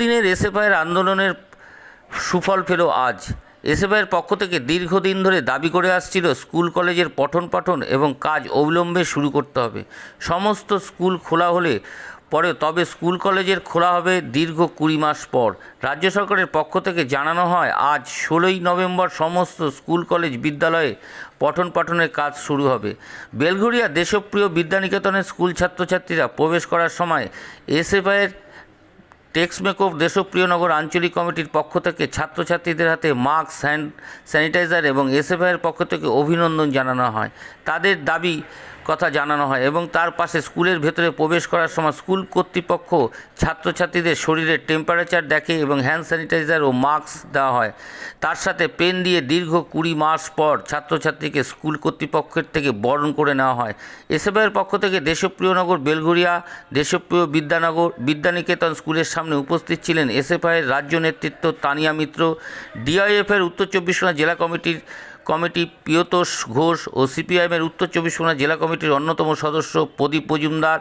দিনের এসএফআইয়ের আন্দোলনের সুফল পেল আজ। এসএফআইয়ের পক্ষ থেকে দীর্ঘদিন ধরে দাবি করে আসছিল স্কুল কলেজের পঠন পাঠন এবং কাজ অবিলম্বে শুরু করতে হবে। সমস্ত স্কুল খোলা হলে পরে তবে স্কুল কলেজের খোলা হবে দীর্ঘ কুড়ি মাস পর। রাজ্য সরকারের পক্ষ থেকে জানানো হয়, আজ ষোলোই নভেম্বর সমস্ত স্কুল কলেজ বিদ্যালয়ে পঠন পাঠনের কাজ শুরু হবে। বেলঘরিয়া দেশপ্রিয় বিদ্যানিকেতনের স্কুল ছাত্রছাত্রীরা প্রবেশ করার সময় এসএফআইয়ের টেক্সমেকো দেশপ্রিয় নগর আঞ্চলিক কমিটির পক্ষ থেকে ছাত্রছাত্রীদের হাতে মাস্ক, হ্যান্ড স্যানিটাইজার এবং এসএফআইয়ের পক্ষ থেকে অভিনন্দন জানানো হয়। তাদের দাবি কথা জানানো হয় এবং তার পাশে স্কুলের ভেতরে প্রবেশ করার সময় স্কুল কর্তৃপক্ষ ছাত্রছাত্রীদের শরীরের টেম্পারেচার দেখে এবং হ্যান্ড স্যানিটাইজার ও মাস্ক দেওয়া হয়। তার সাথে পেন দিয়ে দীর্ঘ কুড়ি মাস পর ছাত্রছাত্রীকে স্কুল কর্তৃপক্ষের থেকে বরণ করে নেওয়া হয়। এসএফআইয়ের পক্ষ থেকে দেশপ্রিয় নগর বেলঘরিয়া দেশপ্রিয় বিদ্যানগর, বিদ্যানিকেতন স্কুলের সামনে উপস্থিত ছিলেন এসএফআইয়ের রাজ্য নেতৃত্ব তানিয়া মিত্র ডিআইএফের উত্তর চব্বিশ পরগনা জেলা কমিটির কমিটি পিয়তোষ ঘোষ ও সিপিআইএমের উত্তর চব্বিশ পরগনা জেলা কমিটির অন্যতম সদস্য প্রদীপ মজুমদার।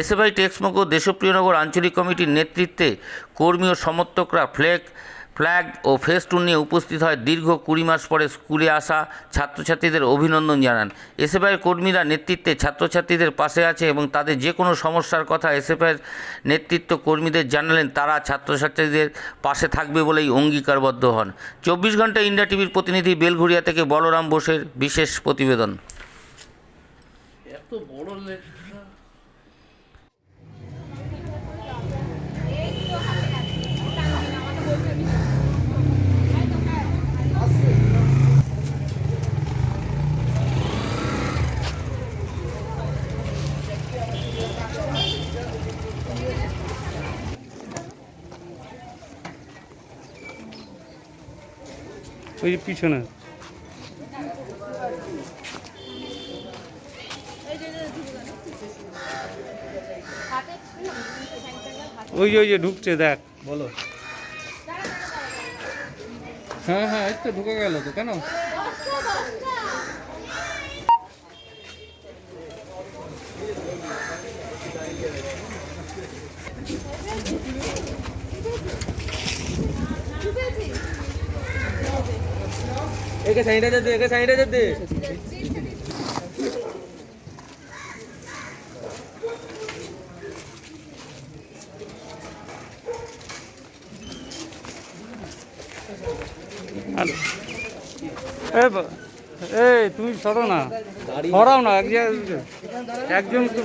এসএফআই টেক্সমোকো দেশপ্রিয়নগর আঞ্চলিক কমিটির নেতৃত্বে কর্মী ও সমর্থকরা ফ্ল্যাগ ফ্ল্যাগ ও ফেস্টুন নিয়ে উপস্থিত হয় দীর্ঘ কুড়ি মাস পরে স্কুলে আসা ছাত্রছাত্রীদের অভিনন্দন জানান। এসএফআইয়ের কর্মীরা নেতৃত্বে ছাত্রছাত্রীদের পাশে আছে এবং তাদের যে কোনো সমস্যার কথা এসএফআইয়ের নেতৃত্ব কর্মীদের জানালেন, তারা ছাত্রছাত্রীদের পাশে থাকবে বলেই অঙ্গীকারবদ্ধ হন। চব্বিশ ঘণ্টা ইন্ডিয়া টিভির প্রতিনিধি বেলঘুরিয়া থেকে বলরাম বোসের বিশেষ প্রতিবেদন। এত বড় ওই যে পিছনে। ওই যে ওই যে ঢুকছে দেখ। বলো। হ্যাঁ হ্যাঁ এই তো ঢুকে গেল তো কেন? একে স্যানিটাইজার দে একে স্যানিটাইজার দে আর এ বা- এই তুমি সরো না সরাও না এক জায়গায়- একজন তো-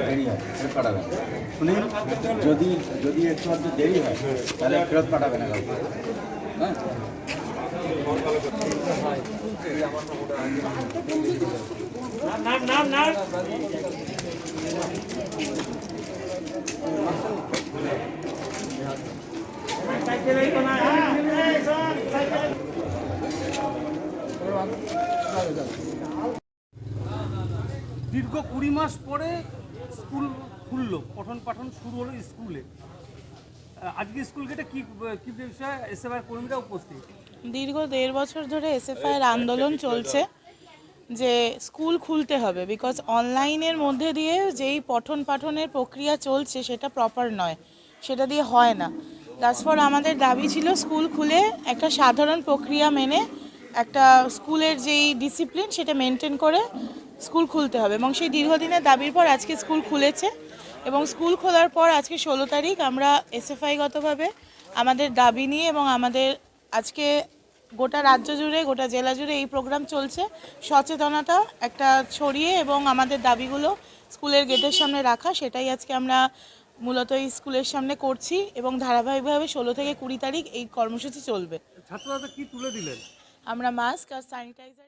দেরি হয় ফেরত পাঠাবেন শুনি যদি যদি একটু আধটু দেরি হয় তাহলে ফেরত পাঠাবে না কাউকে হ্যাঁ দীর্ঘ কুড়ি মাস পরে স্কুল খুলল, পঠন পাঠন শুরু হলো স্কুলে। আজকে স্কুল গেটে কি কি বিষয়ে এসএফআই কর্মীরা উপস্থিত? দীর্ঘ দেড় বছর ধরে এসএফআই এর আন্দোলন চলছে, যে স্কুল খুলতে হবে বিকজ অনলাইনের মধ্যে দিয়ে যেই পঠন পাঠনের প্রক্রিয়া চলছে, সেটা প্রপার নয়, সেটা দিয়ে হয় না। তারপর আমাদের দাবি ছিল স্কুল খুলে একটা সাধারণ প্রক্রিয়া মেনে একটা স্কুলের যেই ডিসিপ্লিন সেটা মেনটেন করে স্কুল খুলতে হবে এবং সেই দীর্ঘদিনের দাবির পর আজকে স্কুল খুলেছে এবং স্কুল খোলার পর আজকে ষোলো তারিখ আমরা এসএফআইগতভাবে আমাদের দাবি নিয়ে এবং আমাদের আজকে গোটা রাজ্য জুড়ে গোটা জেলা জুড়ে এই প্রোগ্রাম চলছে। সচেতনতা একটা ছড়িয়ে এবং আমাদের দাবিগুলো স্কুলের গেটের সামনে রাখা সেটাই আজকে আমরা মূলত এই স্কুলের সামনে করছি এবং ধারাবাহিকভাবে ষোলো থেকে কুড়ি তারিখ এই কর্মসূচি চলবে। ছাত্ররা কি তুলে দিলেন? আমরা মাস্ক আর স্যানিটাইজার